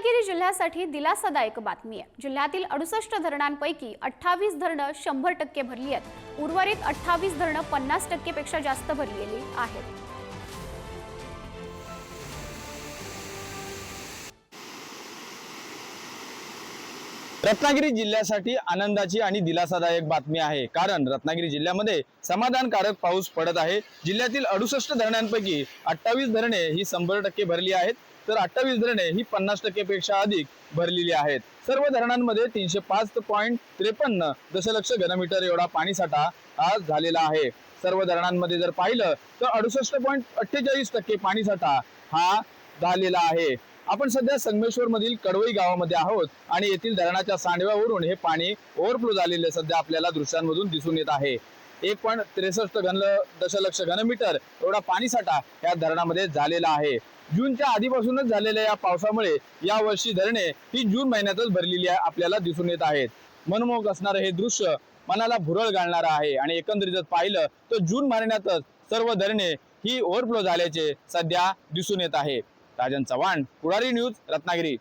रत्नागिरी जिल्ह्यासाठी दिलासादायक बातमी आहे. जिल्ह्यातील अडुसष्ट धरणांपैकी अठ्ठावीस धरणं शंभर टक्के भरली आहेत. उर्वरित अठ्ठावीस धरणं पन्नास टक्केपेक्षा जास्त भरलेली आहेत. रत्नागिरी जिल्ह्यासाठी आनंदाची आणि दिलासादायक बातमी आहे. कारण रत्नागिरी जिल्ह्यामध्ये समाधानकारक पाऊस पडत आहे. जिल्ह्यातील अडुसष्ट धरणांपैकी अठ्ठावीस धरणे ही शंभर टक्के भरली आहेत. तर अठ्ठावीस धरणे ही पन्नास टक्केपेक्षा अधिक भरलेली आहेत. सर्व धरणांमध्ये तीनशे पाच पॉईंट त्रेपन्न दशलक्ष घनमीटर एवढा पाणीसाठा आज झालेला आहे. सर्व धरणांमध्ये जर पाहिलं तर अडुसष्ट पॉईंट अठ्ठेचाळीस टक्के पाणीसाठा हा झालेला आहे. आपण सध्या संगमेश्वर मधील कडवई गावामध्ये आहोत आणि येथील धरणाच्या सांडव्यावरून हे पाणी ओव्हरफ्लो झालेले सध्या आपल्याला दृश्यांमधून दिसून येत आहे. एक पॉईंट त्रेसष्ट घन दशलक्ष घनमीटर एवढा पाणीसाठा या धरणामध्ये झालेला आहे. जूनच्या आधीपासूनच झालेल्या या पावसामुळे या वर्षी धरणे ही जून महिन्यातच भरलेली आहे आपल्याला दिसून येत आहेत. मनमोहक असणारं हे दृश्य मनाला भुरळ घालणारं आहे आणि एकंदरीत पाहिलं तर जून महिन्यातच सर्व धरणे ही ओव्हरफ्लो झाल्याचे सध्या दिसून येत आहे. राजन चव्हाण पुढारी न्यूज रत्नागिरी.